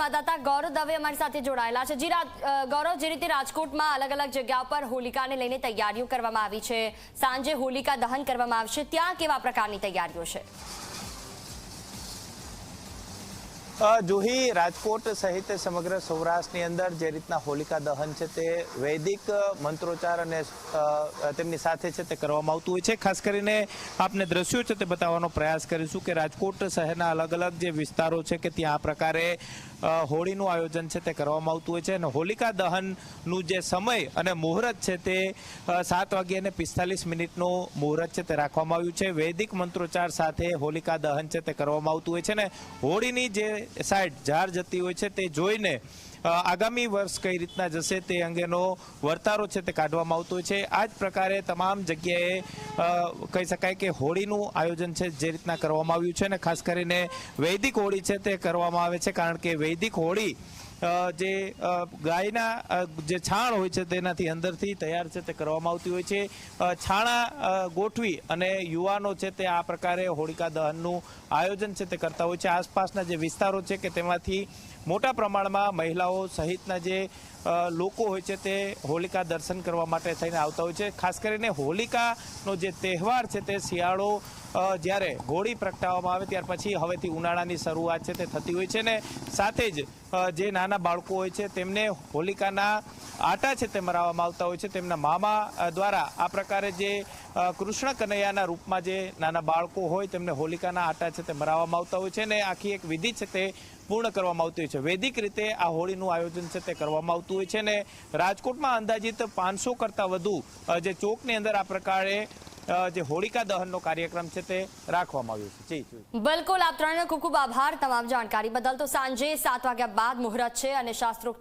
સંવાદદાતા ગૌરવ દવે અમારી સાથે જોડાયેલા છે. જી ગૌરવ, જે રીતે રાજકોટમાં અલગ અલગ જગ્યા પર હોલિકાને લઈને તૈયારીઓ કરવામાં આવી છે. સાંજે હોલિકા દહન કરવામાં આવશે. ત્યાં કેવા પ્રકારની તૈયારીઓ છે? જુહી રાજકોટ સહિત સમગ્ર સૌરાષ્ટ્રની અંદર જે રીતના હોલિકા દહન છે તે વૈદિક મંત્રોચ્ચાર અને તેમની સાથે છે તે કરવામાં આવતું હોય છે. ખાસ કરીને આપને દ્રશ્યો છે તે બતાવવાનો પ્રયાસ કરીશું કે રાજકોટ શહેરના અલગ અલગ જે વિસ્તારો છે કે ત્યાં આ પ્રકારે હોળીનું આયોજન છે તે કરવામાં આવતું હોય છે અને હોલિકા દહનનું જે સમય અને મુહૂર્ત છે તે સાત વાગ્યે અને પિસ્તાલીસ મિનિટનું મુહૂર્ત છે તે રાખવામાં આવ્યું છે. વૈદિક મંત્રોચ્ચાર સાથે હોલિકા દહન છે તે કરવામાં આવતું હોય છે ને હોળીની જે સાઈડ ઝાર જતી હોય છે, તે જોઈને આગામી વર્ષ કઈ રીતના જશે તે અંગેનો વર્તારો છે તે કાઢવામાં આવતો છે. આ જ પ્રકારે તમામ જગ્યાએ કહી શકાય કે હોળીનું આયોજન છે જે રીતના કરવામાં આવ્યું છે અને ખાસ કરીને વૈદિક હોળી છે તે કરવામાં આવે છે, કારણ કે વૈદિક હોળી જે ગાયના જે છાણ હોય છે તેનાથી અંદરથી તૈયાર છે તે કરવામાં આવતી હોય છે. છાણા ગોઠવી અને યુવાનો છે તે આ પ્રકારે હોળિકા દહનનું આયોજન છે તે કરતા હોય છે. આસપાસના જે વિસ્તારો છે કે તેમાંથી મોટા પ્રમાણમાં મહિલાઓ સહિતના જે લોકો હોય છે તે હોલિકા દર્શન કરવા માટે થઈને આવતા હોય છે. ખાસ કરીને હોલિકાનો જે તહેવાર છે તે શિયાળો જ્યારે હોળી પ્રગટાવવામાં આવે ત્યાર પછી હવેથી ઉનાળાની શરૂઆત છે તે થતી હોય છે ને સાથે જ જે નાના બાળકો હોય છે તેમને હોલિકાના આટા છે તે મરાવવામાં આવતા હોય છે. તેમના મામા દ્વારા આ પ્રકારે જે કૃષ્ણ કનૈયાના રૂપમાં જે નાના બાળકો હોય તેમને હોલિકાના આટા છે તે મરાવવામાં આવતા હોય છે અને આખી એક વિધિ છે તે પૂર્ણ કરવામાં આવતી હોય છે. વૈદિક રીતે આ હોળીનું આયોજન છે તે કરવામાં આવતું હોય છે અને રાજકોટમાં અંદાજિત પાંચસો કરતાં વધુ જે ચોકની અંદર આ પ્રકારે જે હોળિકા દહનનો કાર્યક્રમ છે તે રાખવામાં આવ્યો છે. જી. બિલકુલ, આપ ત્રણેનો ખૂબ ખૂબ આભાર તમામ જાણકારી બદલ. તો સાંજે સાત વાગ્યા બાદ મુહૂર્ત છે અને શાસ્ત્રોક્ત